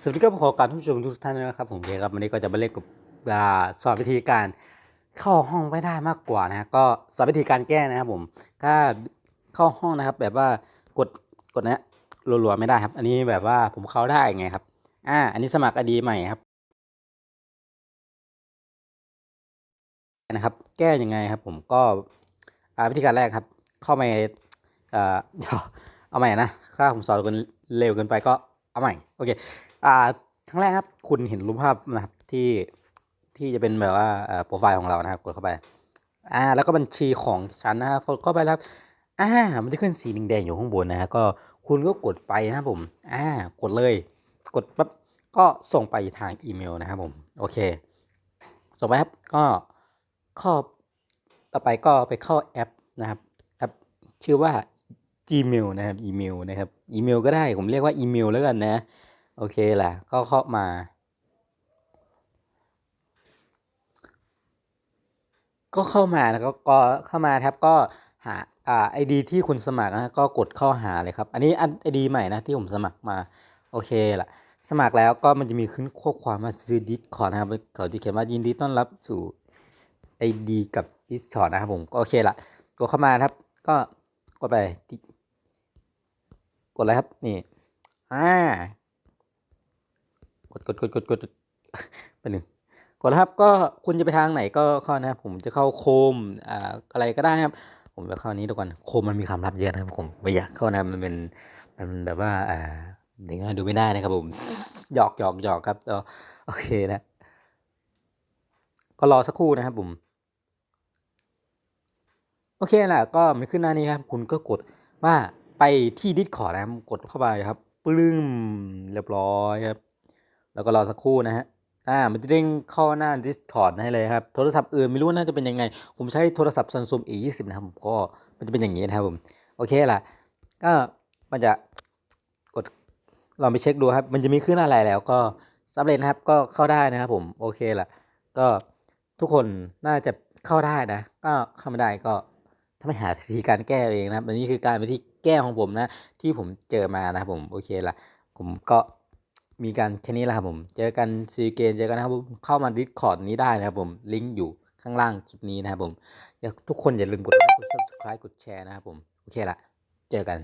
สวัสดีครับขอการท่านผู้ชมทุกท่านนะครับผมเคครับวันนี้ก็จะมาเล่นกับสอนวิธีการเข้าห้องไม่ได้มากกว่านะฮะก็สอนวิธีการแก้นะครับผมถ้าเข้าห้องนะครับ แบบว่ากดกดนี้ยรัวๆไม่ได้ครับ อันนี้แบบว่าผมเข้าได้ไงครับ อ่า อันนี้สมัครอดีใหม่ครับ นะครับ แก้ยังไงครับ ผมก็วิธีการแรกครับ เข้าไปอ่าเดี๋ยวเอาใหม่นะถ้าผมสอนกันเร็วเกินไปก็เอาใหม่โอเค อ่าครั้งแรกครับ คุณเห็นรูปภาพนะครับที่ที่จะเป็นแบบว่าโปรไฟล์ของเรานะครับ กดเข้าไป อ่า แล้วก็บัญชีของฉันนะครับกดเข้าไปครับ อ่า มันจะขึ้นสีแดงๆอยู่ข้างบนนะฮะก็คุณก็กดไปนะครับผม อ่า กดเลย กดปั๊บก็ส่งไปทางอีเมลนะครับผม โอเค ส่งไปครับ ก็เข้าต่อไปก็ไปเข้าแอปนะครับ แอปชื่อว่า Gmail นะครับ อีเมลนะครับ อีเมลก็ได้ ผมเรียกว่าอีเมลแล้วกันนะ โอเคแหละ ก็เข้ามา ก็เข้ามาแล้วก็ก็เข้ามาครับก็หาอ่าไอดีที่คุณสมัครนะก็กดเข้าหาเลยครับ อันนี้อันไอดีใหม่นะที่ผมสมัครมาโอเคละสมัครแล้วก็มันจะมีขึ้นข้อความว่าซื้อดิสคอร์นะครับเขาที่เขียนว่ายินดีต้อนรับสู่ไอดีกับดิสคอร์นะครับผมก็โอเคละกดเข้ามาครับ ก็กดไปกดอะไรครับนี่อ่า ดกดกดกดกดไปหนึ่งกดครับก็คุณจะไปทางไหนก็เข้านะครับ ผมจะเข้าโคมอ่าอะไรก็ได้ครับ ผมจะเข้านี้ทุกคนโคมมันมีความลับเยอะนะครับผมไม่อยากเข้านะมันเป็นมันแบบว่าอ่าเด็กน้อยดูไม่ได้นะครับผมหยอกหยอกหยอกครับโอเคนะ ก็รอสักครู่นะครับผมโอเคแหละก็มันขึ้นหน้านี้ครับ คุณก็กดว่าไปที่ดิสคอร์ดนะครับกดเข้าไปครับปลื้มเรียบร้อยครับ แล้วก็รอสักครู่นะฮะอ่ามันจะเด้งเข้าหน้า Discord ให้เลยครับ โทรศัพท์อื่นไม่รู้น่าจะเป็นยังไง ผมใช้โทรศัพท์ Samsung A20 นะครับผมก็มันจะเป็นอย่างนี้นะครับผม โอเคล่ะ ก็มันจะกดลองไปเช็คดูครับ มันจะมีขึ้นอะไรแล้วก็สำเร็จนะครับก็เข้าได้นะครับผม โอเคล่ะ ก็ทุกคนน่าจะเข้าได้นะ ก็เข้าไม่ได้ก็ถ้าไม่หาวิธีการแก้เองนะครับอันนี้คือการวิธีแก้ของผมนะ ที่ผมเจอมานะครับผม โอเคล่ะ ผมก็ มีการแค่นี้แหละครับผม เจอกันซีเกนเจอกันนะครับผมเข้ามาดิสคอร์ดนี้ได้นะครับผมลิงก์อยู่ข้างล่างคลิปนี้นะครับผมอย่าทุกคนอย่าลืมกดไลค์กด subscribe กดแชร์นะครับผม โอเคละเจอกัน